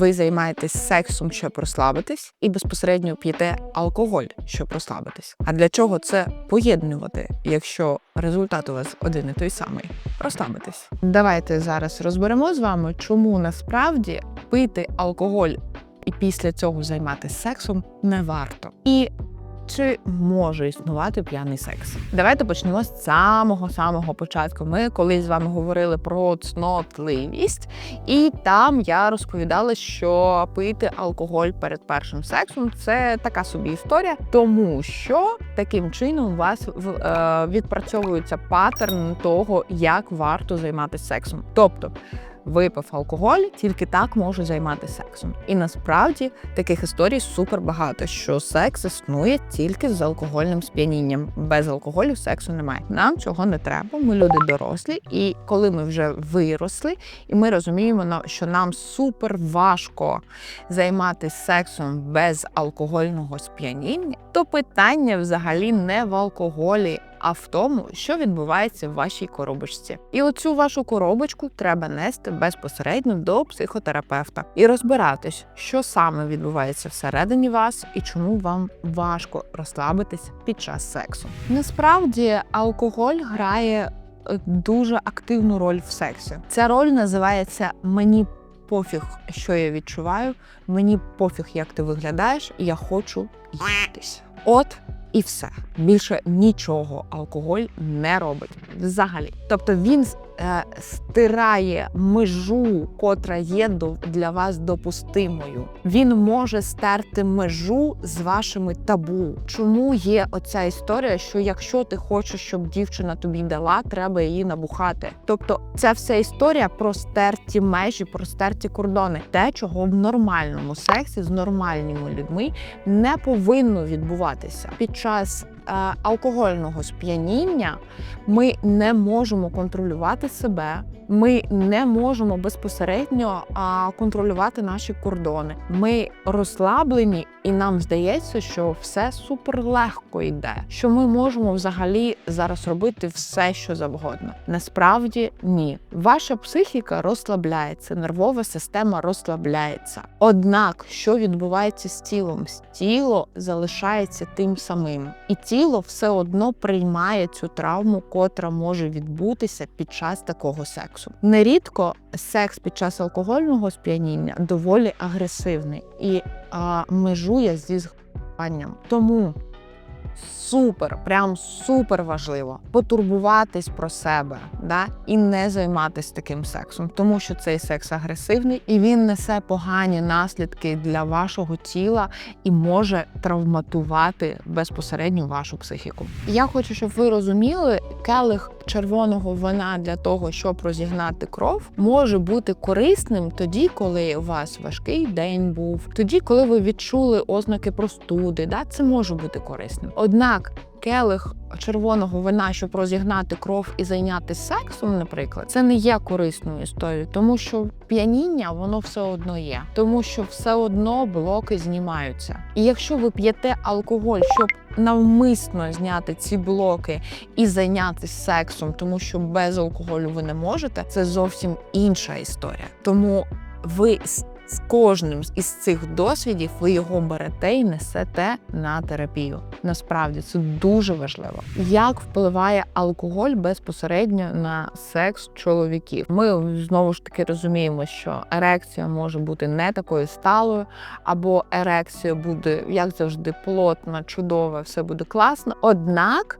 ви займаєтесь сексом, щоб розслабитись, і безпосередньо п'єте алкоголь, щоб розслабитись. А для чого це поєднувати, якщо результат у вас один і той самий? Розслабитись. Давайте зараз розберемо з вами, чому насправді пити алкоголь і після цього займатися сексом не варто. І чи може існувати п'яний секс? Давайте почнемо з самого самого початку. Ми колись з вами говорили про цнотливість, і там я розповідала, що пити алкоголь перед першим сексом це така собі історія, тому що таким чином у вас е, відпрацьовується паттерн того, як варто займатися сексом. Тобто випив алкоголь, тільки так може займатися сексом. І насправді таких історій супер багато, що секс існує тільки з алкогольним сп'янінням. Без алкоголю сексу немає. Нам цього не треба. Ми люди дорослі, і коли ми вже виросли, і ми розуміємо, що нам супер важко займатися сексом без алкогольного сп'яніння, то питання взагалі не в алкоголі. А в тому, що відбувається в вашій коробочці, і оцю вашу коробочку треба нести безпосередньо до психотерапевта і розбиратись, що саме відбувається всередині вас і чому вам важко розслабитись під час сексу. Насправді алкоголь грає е, дуже активну роль в сексі. Ця роль називається мені пофіг, що я відчуваю, мені пофіг, як ти виглядаєш, і я хочу їстись. От і все. Більше нічого алкоголь не робить взагалі. Тобто він стирає межу, котра є для вас допустимою. Він може стерти межу з вашими табу. Чому є оця історія, що якщо ти хочеш, щоб дівчина тобі дала, треба її набухати. Тобто, ця вся історія про стерті межі, про стерті кордони, те, чого в нормальному сексі з нормальними людьми не повинно відбуватися під час е, алкогольного сп'яніння. Ми не можемо контролювати себе. Ми не можемо безпосередньо контролювати наші кордони. Ми розслаблені, і нам здається, що все супер легко йде. Що ми можемо взагалі зараз робити все, що завгодно. Насправді ні. Ваша психіка розслабляється, нервова система розслабляється. Однак, що відбувається з тілом? Тіло залишається тим самим, і тіло все одно приймає цю травму, котра може відбутися під час такого сексу. Нерідко секс під час алкогольного сп'яніння доволі агресивний і а, межує зі згадуванням. Тому супер, прям супер важливо потурбуватись про себе да? і не займатися таким сексом, тому що цей секс агресивний і він несе погані наслідки для вашого тіла і може травматувати безпосередньо вашу психіку. Я хочу, щоб ви розуміли, келих червоного вина для того, щоб розігнати кров, може бути корисним тоді, коли у вас важкий день був, тоді, коли ви відчули ознаки простуди. Да? Це може бути корисним. Однак келих червоного вина, щоб розігнати кров і зайнятися сексом, наприклад, це не є корисною історією, тому що п'яніння воно все одно є, тому що все одно блоки знімаються. І якщо ви п'єте алкоголь, щоб навмисно зняти ці блоки і зайнятися сексом, тому що без алкоголю ви не можете, це зовсім інша історія. Тому ви з кожним із цих досвідів ви його берете і несете на терапію. Насправді це дуже важливо. Як впливає алкоголь безпосередньо на секс чоловіків? Ми знову ж таки розуміємо, що ерекція може бути не такою сталою, або ерекція буде як завжди плотна, чудова, все буде класно. Однак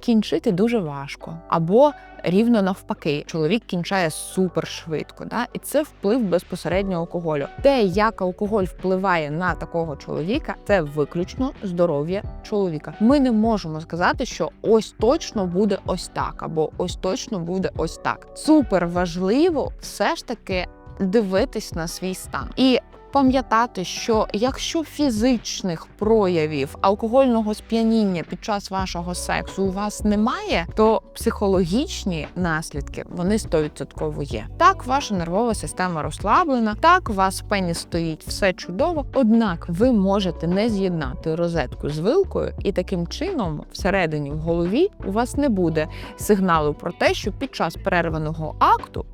кінчити дуже важко. Або рівно навпаки, чоловік кінчає супер швидко. Да? І це вплив безпосередньо алкоголю. Те, як алкоголь впливає на такого чоловіка, це виключно здоров'я чоловіка. Ми не можемо сказати, що ось точно буде ось так, або ось точно буде ось так. Супер важливо все ж таки дивитись на свій стан. І Пам'ятати, що якщо фізичних проявів алкогольного сп'яніння під час вашого сексу у вас немає, то психологічні наслідки вони 100% є. Так, ваша нервова система розслаблена, так у вас пені стоїть все чудово. Однак ви можете не з'єднати розетку з вилкою, і таким чином, всередині в голові, у вас не буде сигналу про те, що під час перерваного акту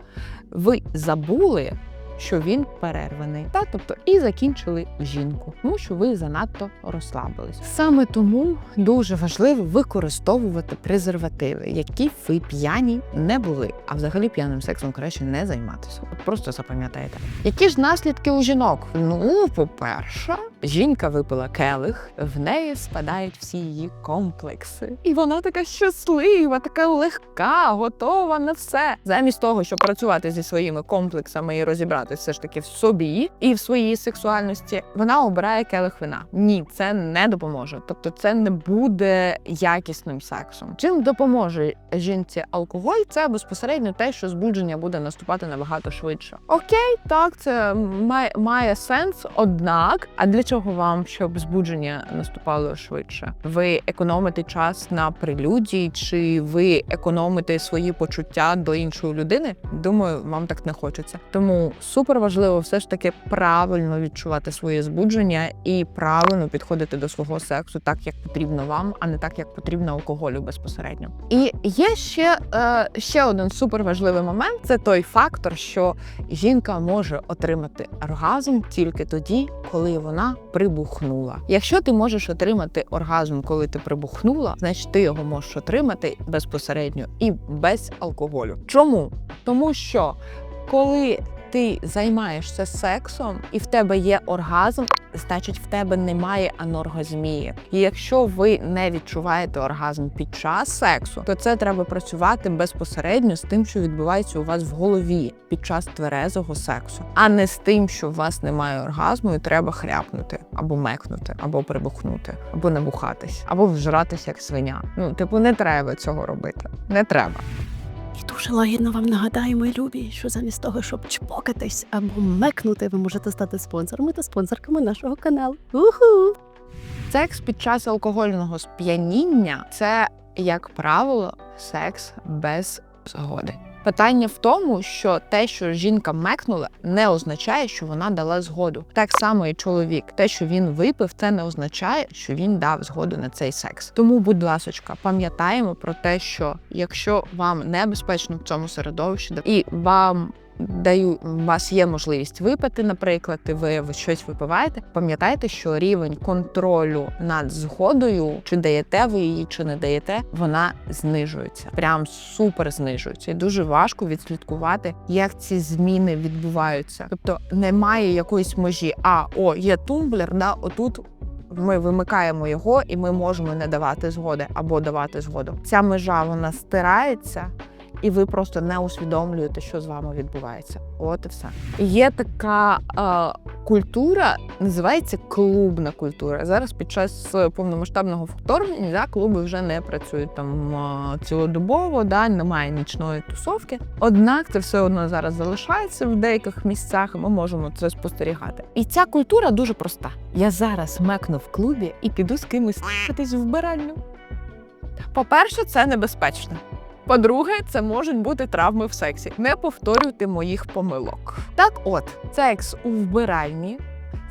ви забули що він перерваний. Та тобто і закінчили жінку, тому що ви занадто розслабились. Саме тому дуже важливо використовувати презервативи, які ви п'яні не були. А взагалі п'яним сексом краще не займатися. Просто запам'ятайте. Які ж наслідки у жінок? Ну, по-перше, жінка випила келих, в неї спадають всі її комплекси. І вона така щаслива, така легка, готова на все. Замість того, щоб працювати зі своїми комплексами і розібратися все ж таки в собі і в своїй сексуальності, вона обирає келих вина. Ні, це не допоможе. Тобто, це не буде якісним сексом. Чим допоможе жінці алкоголь? Це безпосередньо те, що збудження буде наступати набагато швидше. Окей, так, це має, має сенс. Однак, а для чого вам, щоб збудження наступало швидше? Ви економите час на прелюдії, чи ви економите свої почуття до іншої людини? Думаю, вам так не хочеться. Тому супер важливо все ж таки правильно відчувати своє збудження і правильно підходити до свого сексу так, як потрібно вам, а не так, як потрібно алкоголю безпосередньо. І є ще, е, ще один супер важливий момент: це той фактор, що жінка може отримати оргазм тільки тоді, коли вона прибухнула. Якщо ти можеш отримати оргазм, коли ти прибухнула, значить ти його можеш отримати безпосередньо і без алкоголю. Чому? Тому що коли ти займаєшся сексом і в тебе є оргазм, значить в тебе немає аноргазмії. І якщо ви не відчуваєте оргазм під час сексу, то це треба працювати безпосередньо з тим, що відбувається у вас в голові під час тверезого сексу, а не з тим, що у вас немає оргазму, і треба хряпнути або мекнути, або прибухнути, або набухатись, або вжратись як свиня. Ну, типу, не треба цього робити. Не треба. І дуже лагідно вам нагадаю, мої любі, що замість того, щоб чпокатись або мекнути, ви можете стати спонсорами та спонсорками нашого каналу. Уху! Секс під час алкогольного сп'яніння це, як правило, секс без згоди. Питання в тому, що те, що жінка мекнула, не означає, що вона дала згоду. Так само і чоловік. Те, що він випив, це не означає, що він дав згоду на цей секс. Тому, будь ласочка, пам'ятаємо про те, що якщо вам небезпечно в цьому середовищі, і вам даю, у вас є можливість випити, наприклад, і ви щось випиваєте. Пам'ятайте, що рівень контролю над згодою, чи даєте ви її, чи не даєте, вона знижується. Прям супер знижується. І дуже важко відслідкувати, як ці зміни відбуваються. Тобто немає якоїсь межі. А о, є тумблер, да, отут. Ми вимикаємо його, і ми можемо не давати згоди або давати згоду. Ця межа вона стирається, і ви просто не усвідомлюєте, що з вами відбувається. От і все. Є така е, культура, називається клубна культура. Зараз під час повномасштабного вторгнення да, клуби вже не працюють там е, цілодобово, да, немає нічної тусовки. Однак це все одно зараз залишається в деяких місцях, і ми можемо це спостерігати. І ця культура дуже проста. Я зараз мекну в клубі і піду з кимось в вбиральню. По-перше, це небезпечно. По-друге, це можуть бути травми в сексі. Не повторюйте моїх помилок. Так, от, секс у вбиральні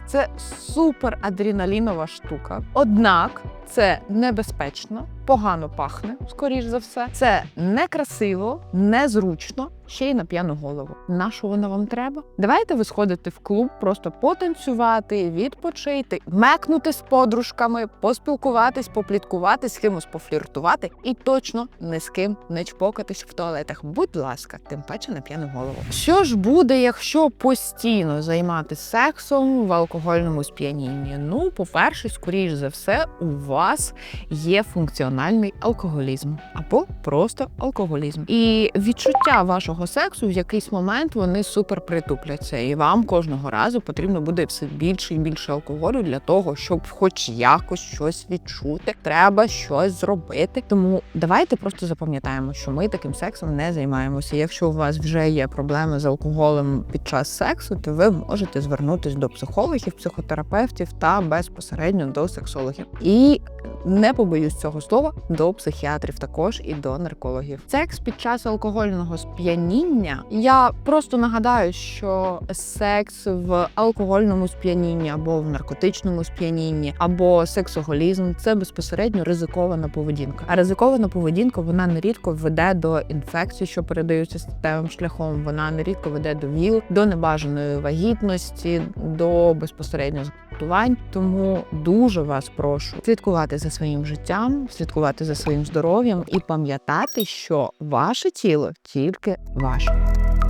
це супер адреналінова штука. Однак це небезпечно, погано пахне, скоріш за все. Це некрасиво, незручно, ще й на п'яну голову. На що воно вам треба? Давайте ви сходите в клуб, просто потанцювати, відпочити, мекнути з подружками, поспілкуватись, попліткувати, з кимось пофліртувати і точно ні з ким не чпокатись в туалетах. Будь ласка, тим паче на п'яну голову. Що ж буде, якщо постійно займатися сексом в алкогольному сп'янінні? Ну, по-перше, скоріш за все, у вас є функціональний алкоголізм або просто алкоголізм. І відчуття вашого сексу в якийсь момент вони супер притупляться, і вам кожного разу потрібно буде все більше і більше алкоголю для того, щоб хоч якось щось відчути. Треба щось зробити. Тому давайте просто запам'ятаємо, що ми таким сексом не займаємося. Якщо у вас вже є проблеми з алкоголем під час сексу, то ви можете звернутися до психологів, психотерапевтів та безпосередньо до сексологів. І не побоюсь цього слова. до психіатрів також і до наркологів. Секс під час алкогольного сп'яніння. Я просто нагадаю, що секс в алкогольному сп'янінні або в наркотичному сп'янінні, або сексоголізм це безпосередньо ризикована поведінка. А ризикована поведінка вона нерідко веде до інфекцій, що передаються статевим шляхом. Вона нерідко веде до ВІЛ, до небажаної вагітності, до безпосередньо зґвалтувань. Тому дуже вас прошу слідкувати за своїм життям, слідкувати за своїм здоров'ям і пам'ятати, що ваше тіло тільки ваше.